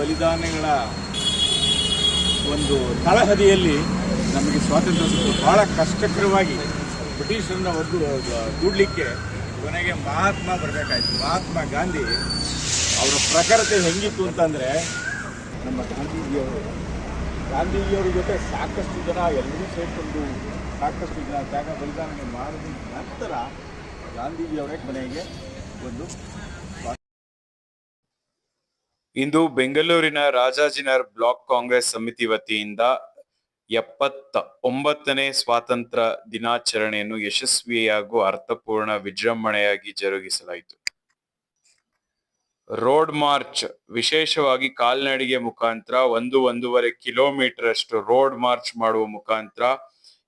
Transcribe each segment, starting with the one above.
ಬಲಿದಾನಗಳ ಒಂದು ತಳಹದಿಯಲ್ಲಿ ನಮಗೆ ಸ್ವಾತಂತ್ರ್ಯ ಸಿಕ್ಕು ಬಹಳ ಕಷ್ಟಕರವಾಗಿ ಬ್ರಿಟಿಷರನ್ನ ಒದ್ದು ದೂಡಲಿಕ್ಕೆ ಕೊನೆಗೆ ಮಹಾತ್ಮ ಬರಬೇಕಾಯ್ತು. ಮಹಾತ್ಮ ಗಾಂಧಿ ಅವರ ಪ್ರಖರತೆ ಹೆಂಗಿತ್ತು ಅಂತಂದರೆ ನಮ್ಮ ಗಾಂಧೀಜಿಯವರು, ಗಾಂಧೀಜಿಯವರ ಜೊತೆ ಸಾಕಷ್ಟು ಜನ ಎಲ್ಲರೂ ಸೇರಿಕೊಂಡು ಸಾಕಷ್ಟು ಜನ ತ್ಯಾಗ ಬಲಿದಾನ ಮಾಡಿದ ನಂತರ ಗಾಂಧೀಜಿಯವರೇ ಕೊನೆಗೆ ಒಂದು ಇಂದು ಬೆಂಗಳೂರಿನ ರಾಜಾಜಿನರ್ ಬ್ಲಾಕ್ ಕಾಂಗ್ರೆಸ್ ಸಮಿತಿ ವತಿಯಿಂದ ಎಪ್ಪತ್ತ ಒಂಬತ್ತನೇ ಸ್ವಾತಂತ್ರ್ಯ ದಿನಾಚರಣೆಯನ್ನು ಯಶಸ್ವಿ ಹಾಗೂ ಅರ್ಥಪೂರ್ಣ ವಿಜೃಂಭಣೆಯಾಗಿ ಜರುಗಿಸಲಾಯಿತು. ರೋಡ್ ಮಾರ್ಚ್, ವಿಶೇಷವಾಗಿ ಕಾಲ್ನಡಿಗೆ ಮುಖಾಂತರ ಒಂದು ಒಂದೂವರೆ ಕಿಲೋಮೀಟರ್ ಅಷ್ಟು ರೋಡ್ ಮಾರ್ಚ್ ಮಾಡುವ ಮುಖಾಂತರ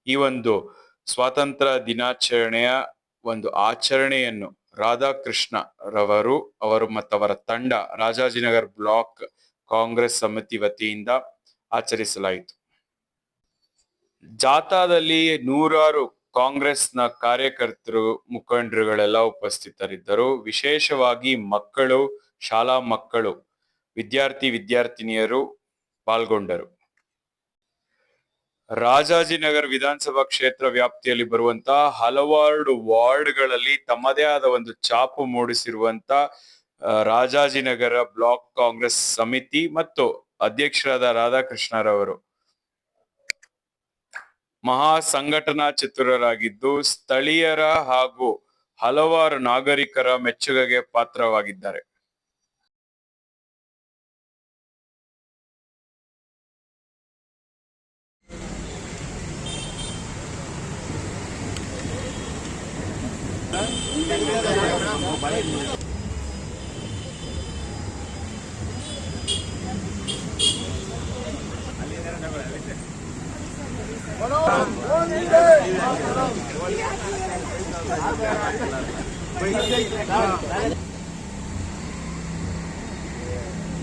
ಈ ಒಂದು ಸ್ವಾತಂತ್ರ್ಯ ದಿನಾಚರಣೆಯ ಒಂದು ಆಚರಣೆಯನ್ನು ರಾಧಾಕೃಷ್ಣ ರವರು, ಅವರು ಮತ್ತವರ ತಂಡ ರಾಜಾಜಿನಗರ್ ಬ್ಲಾಕ್ ಕಾಂಗ್ರೆಸ್ ಸಮಿತಿ ವತಿಯಿಂದ ಆಚರಿಸಲಾಯಿತು. ಜಾಥಾದಲ್ಲಿ ನೂರಾರು ಕಾಂಗ್ರೆಸ್ನ ಕಾರ್ಯಕರ್ತರು, ಮುಖಂಡರುಗಳೆಲ್ಲ ಉಪಸ್ಥಿತರಿದ್ದರು. ವಿಶೇಷವಾಗಿ ಮಕ್ಕಳು, ಶಾಲಾ ಮಕ್ಕಳು, ವಿದ್ಯಾರ್ಥಿ, ವಿದ್ಯಾರ್ಥಿನಿಯರು ಪಾಲ್ಗೊಂಡರು. ರಾಜಾಜಿನಗರ್ ವಿಧಾನಸಭಾ ಕ್ಷೇತ್ರ ವ್ಯಾಪ್ತಿಯಲ್ಲಿ ಬರುವಂತಹ ಹಲವಾರು ವಾರ್ಡ್ಗಳಲ್ಲಿ ತಮ್ಮದೇ ಆದ ಒಂದು ಛಾಪು ಮೂಡಿಸಿರುವಂತ ರಾಜಾಜಿನಗರ ಬ್ಲಾಕ್ ಕಾಂಗ್ರೆಸ್ ಸಮಿತಿ ಮತ್ತು ಅಧ್ಯಕ್ಷರಾದ ರಾಧಾಕೃಷ್ಣರವರು ಮಹಾ ಸಂಘಟನಾ ಚತುರರಾಗಿದ್ದು ಸ್ಥಳೀಯರ ಹಾಗೂ ಹಲವಾರು ನಾಗರಿಕರ ಮೆಚ್ಚುಗೆಗೆ ಪಾತ್ರವಾಗಿದ್ದಾರೆ.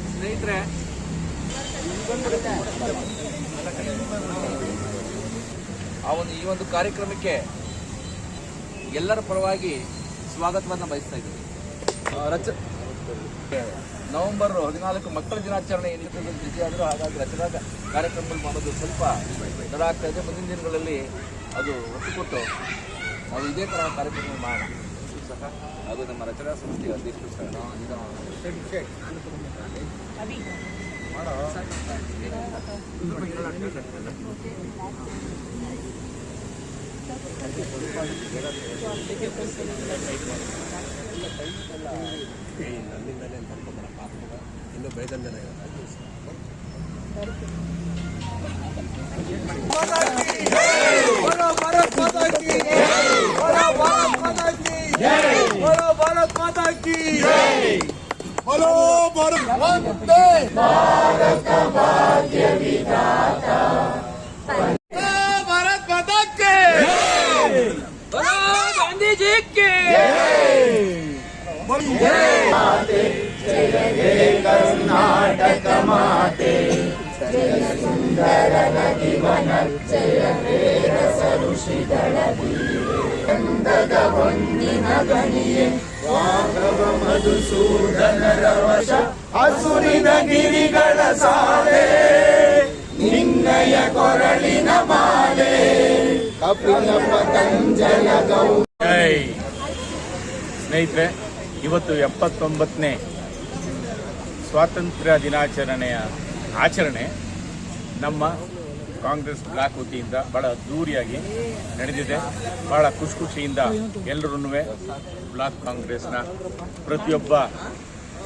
ಸ್ನೇಹಿತರೆ ಆ ಒಂದು ಈ ಒಂದು ಕಾರ್ಯಕ್ರಮಕ್ಕೆ ಎಲ್ಲರ ಪರವಾಗಿ ಸ್ವಾಗತವನ್ನು ಬಯಸ್ತಾ ಇದ್ದೀವಿ. ರಚ ನವೆಂಬರ್ ಹದಿನಾಲ್ಕು ಮಕ್ಕಳ ದಿನಾಚರಣೆ ಏನಿರ್ತದೆ ಬಿಸಿ ಆದರೂ ಹಾಗಾಗಿ ರಚನಾ ಕಾರ್ಯಕ್ರಮಗಳು ಮಾಡೋದು ಸ್ವಲ್ಪ ದರ ಆಗ್ತಾ ಇದೆ. ಮುಂದಿನ ದಿನಗಳಲ್ಲಿ ಅದು ಒತ್ತು ಕೊಟ್ಟು ನಾವು ಇದೇ ಥರ ಕಾರ್ಯಕ್ರಮ ಮಾಡೋಣ. ಸಹ ಅದು ನಮ್ಮ ರಚನಾ ಸಂಸ್ಥೆಯ ಅಧ್ಯಕ್ಷರು ಸಹ ನನ್ನಿಂದಲೇ ಅಂತ ಅನ್ಕೊಂಬರಪ್ಪ ಇನ್ನೂ ಬೈದಂದಲೇ ಭಾರತ್ ಮಾತಾ ಕಿ ಭಾರತ್ ಮಾತಾ ಕಿ ಹಸುರಿದ ಗಿರಿಗಳ ಸಾಲೆ ನಿನ್ನಯ ಕೊರಳಿನ ಮಾಲೆ ಕಪಿಲ ಪತಂಜಲ ಗೌ ಸ್ನೇಹಿತರೆ ಇವತ್ತು ಎಪ್ಪತ್ತೊಂಬತ್ತನೇ ಸ್ವಾತಂತ್ರ್ಯ ದಿನಾಚರಣೆಯ ಆಚರಣೆ ನಮ್ಮ ಕಾಂಗ್ರೆಸ್ ಬ್ಲಾಕ್ ವತಿಯಿಂದ ಬಹಳ ಅದ್ದೂರಿಯಾಗಿ ನಡೆದಿದೆ. ಬಹಳ ಖುಷಿ ಖುಷಿಯಿಂದ ಎಲ್ಲರೂ ಬ್ಲಾಕ್ ಕಾಂಗ್ರೆಸ್ನ ಪ್ರತಿಯೊಬ್ಬ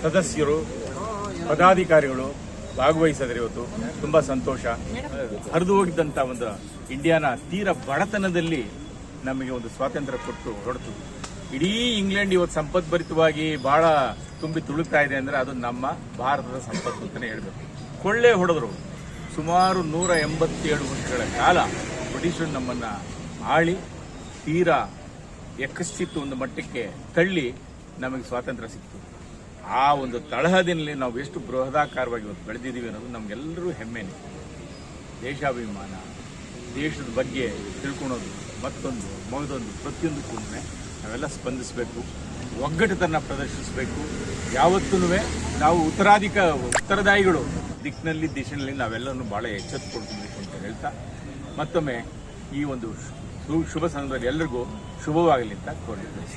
ಸದಸ್ಯರು, ಪದಾಧಿಕಾರಿಗಳು ಭಾಗವಹಿಸಿದ್ರೆ ಇವತ್ತು. ತುಂಬ ಸಂತೋಷ. ಹರಿದು ಹೋಗಿದ್ದಂಥ ಒಂದು ಇಂಡಿಯಾನ ತೀರ ಬಡತನದಲ್ಲಿ ನಮಗೆ ಒಂದು ಸ್ವಾತಂತ್ರ್ಯ ಕೊಟ್ಟು ಹೊರತು ಇಡೀ ಇಂಗ್ಲೆಂಡ್ ಇವತ್ತು ಸಂಪದ್ಭರಿತವಾಗಿ ಬಹಳ ತುಂಬಿ ತುಳುಕ್ತಾ ಇದೆ ಅಂದ್ರೆ ಅದು ನಮ್ಮ ಭಾರತದ ಸಂಪತ್ತು ಅಂತಲೇ ಹೇಳಬೇಕು. ಕೊಳ್ಳೆ ಹೊಡೆದ್ರು ಸುಮಾರು ನೂರ ಎಂಬತ್ತೇಳು ವರ್ಷಗಳ ಕಾಲ ಬ್ರಿಟಿಷರು ನಮ್ಮನ್ನ ಆಳಿ, ತೀರಾ ಎಕ್ಕಿತ್ತು ಒಂದು ಮಟ್ಟಕ್ಕೆ ತಳ್ಳಿ ನಮಗೆ ಸ್ವಾತಂತ್ರ್ಯ ಸಿಕ್ತು ಆ ಒಂದು ತಳಹದಿನಲ್ಲಿ ನಾವು ಎಷ್ಟು ಬೃಹದಾಕಾರವಾಗಿ ಇವತ್ತು ಬೆಳೆದಿದ್ದೀವಿ ಅನ್ನೋದು ನಮಗೆಲ್ಲರೂ ಹೆಮ್ಮೆನೇ. ದೇಶಾಭಿಮಾನ, ದೇಶದ ಬಗ್ಗೆ ತಿಳ್ಕೊಳೋದು ಮತ್ತೊಂದು, ಮಗದೊಂದು ಪ್ರತಿಯೊಂದು ಕೂಡ ನಾವೆಲ್ಲ ಸ್ಪಂದಿಸಬೇಕು, ಒಗ್ಗಟ್ಟುತನ ಪ್ರದರ್ಶಿಸಬೇಕು. ಯಾವತ್ತೂ ನಾವು ಉತ್ತರಾಧಿಕ, ಉತ್ತರದಾಯಿಗಳು. ದಿಕ್ಕಿನಲ್ಲಿ, ದಿಶೆಯಲ್ಲಿ ನಾವೆಲ್ಲರೂ ಭಾಳ ಎಚ್ಚೆತ್ತುಕೊಳ್ಬೇಕು ಅಂತ ಹೇಳ್ತಾ, ಮತ್ತೊಮ್ಮೆ ಈ ಒಂದು ಶುಭ ಸಂದರ್ಭದಲ್ಲಿ ಎಲ್ಲರಿಗೂ ಶುಭವಾಗಲಿ ಅಂತ ಕೋರಿದ್ದೇನೆ.